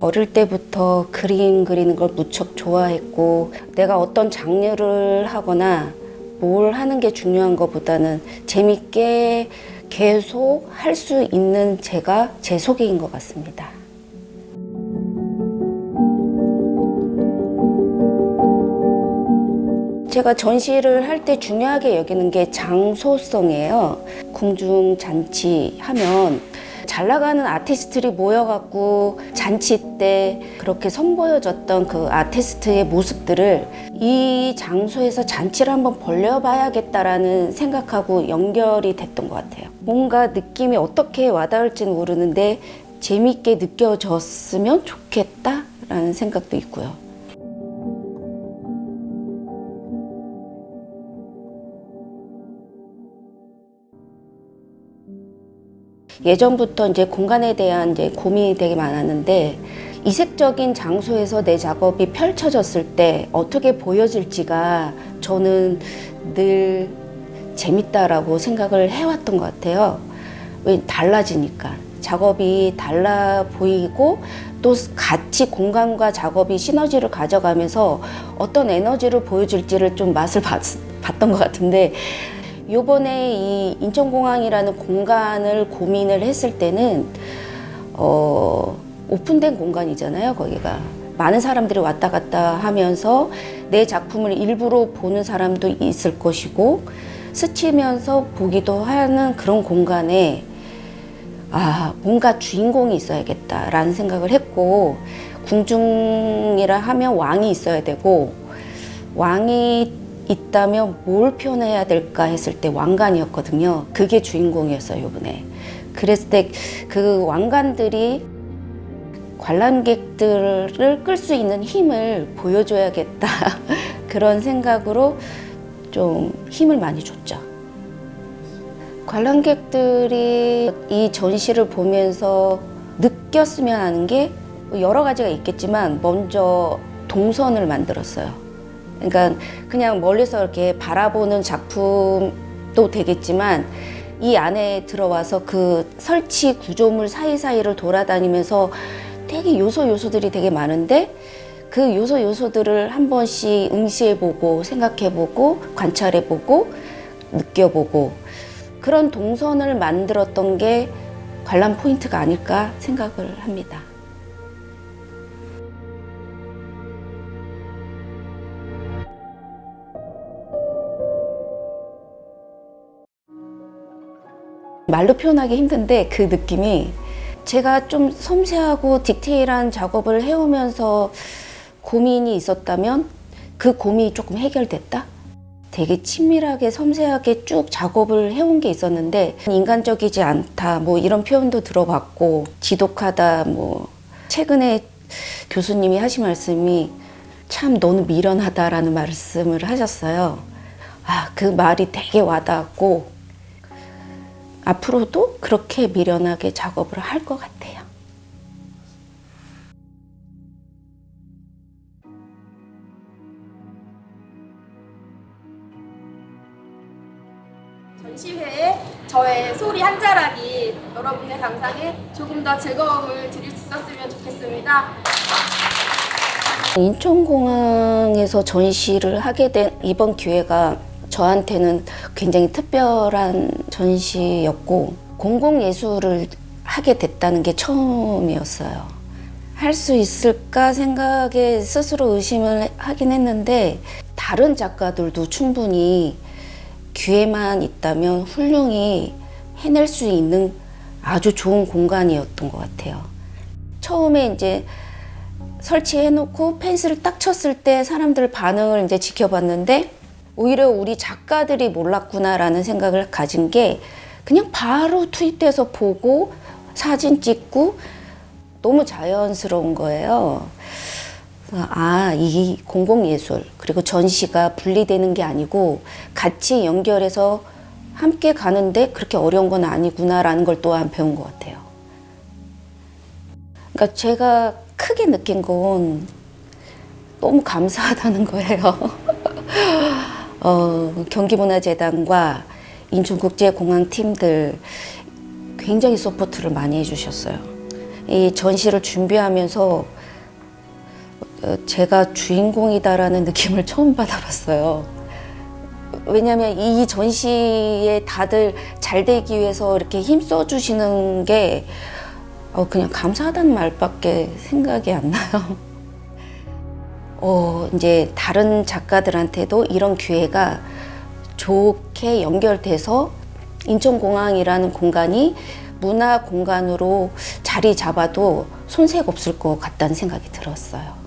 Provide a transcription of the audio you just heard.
어릴 때부터 그림 그리는 걸 무척 좋아했고 내가 어떤 장르를 하거나 뭘 하는 게 중요한 것보다는 재밌게 계속 할 수 있는 제가 제 속에인 것 같습니다. 제가 전시를 할 때 중요하게 여기는 게 장소성이에요. 궁중 잔치 하면 잘 나가는 아티스트들이 모여갖고 잔치 때 그렇게 선보여졌던 그 아티스트의 모습들을 이 장소에서 잔치를 한번 벌려봐야겠다라는 생각하고 연결이 됐던 것 같아요. 뭔가 느낌이 어떻게 와닿을지는 모르는데 재밌게 느껴졌으면 좋겠다라는 생각도 있고요. 예전부터 이제 공간에 대한 이제 고민이 되게 많았는데 이색적인 장소에서 내 작업이 펼쳐졌을 때 어떻게 보여질지가 저는 늘 재밌다라고 생각을 해왔던 것 같아요. 왜 달라지니까 작업이 달라 보이고 또 같이 공간과 작업이 시너지를 가져가면서 어떤 에너지를 보여줄지를 좀 맛을 봤, 봤던 것 같은데 요번에 이 인천공항이라는 공간을 고민을 했을 때는 어, 오픈된 공간이잖아요, 거기가. 많은 사람들이 왔다 갔다 하면서 내 작품을 일부러 보는 사람도 있을 것이고 스치면서 보기도 하는 그런 공간에 아, 뭔가 주인공이 있어야겠다라는 생각을 했고 궁중이라 하면 왕이 있어야 되고 왕이 있다면 뭘 표현해야 될까 했을 때 왕관이었거든요. 그게 주인공이었어요, 이번에. 그랬을 때 그 왕관들이 관람객들을 끌 수 있는 힘을 보여줘야겠다. 그런 생각으로 좀 힘을 많이 줬죠. 관람객들이 이 전시를 보면서 느꼈으면 하는 게 여러 가지가 있겠지만 먼저 동선을 만들었어요. 그러니까 그냥 멀리서 이렇게 바라보는 작품도 되겠지만 이 안에 들어와서 그 설치 구조물 사이사이를 돌아다니면서 되게 요소 요소들이 되게 많은데 그 요소 요소들을 한 번씩 응시해보고 생각해보고 관찰해보고 느껴보고 그런 동선을 만들었던 게 관람 포인트가 아닐까 생각을 합니다. 말로 표현하기 힘든데 그 느낌이 제가 좀 섬세하고 디테일한 작업을 해오면서 고민이 있었다면 그 고민이 조금 해결됐다? 되게 친밀하게 섬세하게 쭉 작업을 해온 게 있었는데 인간적이지 않다 뭐 이런 표현도 들어봤고 지독하다 뭐 최근에 교수님이 하신 말씀이 참 너는 미련하다라는 말씀을 하셨어요. 아, 그 말이 되게 와닿았고 앞으로도 그렇게 미련하게 작업을 할 것 같아요. 전시회에 저의 소리 한 자락이 여러분의 감상에 조금 더 즐거움을 드릴 수 있었으면 좋겠습니다. 인천공항에서 전시를 하게 된 이번 기회가 저한테는 굉장히 특별한 전시였고 공공예술을 하게 됐다는 게 처음이었어요. 할 수 있을까 생각에 스스로 의심을 하긴 했는데 다른 작가들도 충분히 기회만 있다면 훌륭히 해낼 수 있는 아주 좋은 공간이었던 것 같아요. 처음에 이제 설치해놓고 펜스를 딱 쳤을 때 사람들 반응을 이제 지켜봤는데 오히려 우리 작가들이 몰랐구나라는 생각을 가진 게 그냥 바로 투입돼서 보고 사진 찍고 너무 자연스러운 거예요. 아, 이 공공예술, 그리고 전시가 분리되는 게 아니고 같이 연결해서 함께 가는데 그렇게 어려운 건 아니구나라는 걸 또한 배운 것 같아요. 그러니까 제가 크게 느낀 건 너무 감사하다는 거예요. 어, 경기문화재단과 인천국제공항 팀들 굉장히 서포트를 많이 해주셨어요. 이 전시를 준비하면서 어, 제가 주인공이다라는 느낌을 처음 받아봤어요. 왜냐하면 이 전시에 다들 잘 되기 위해서 이렇게 힘써 주시는 게 어, 그냥 감사하다는 말밖에 생각이 안 나요. 어, 이제 다른 작가들한테도 이런 기회가 좋게 연결돼서 인천공항이라는 공간이 문화 공간으로 자리 잡아도 손색 없을 것 같다는 생각이 들었어요.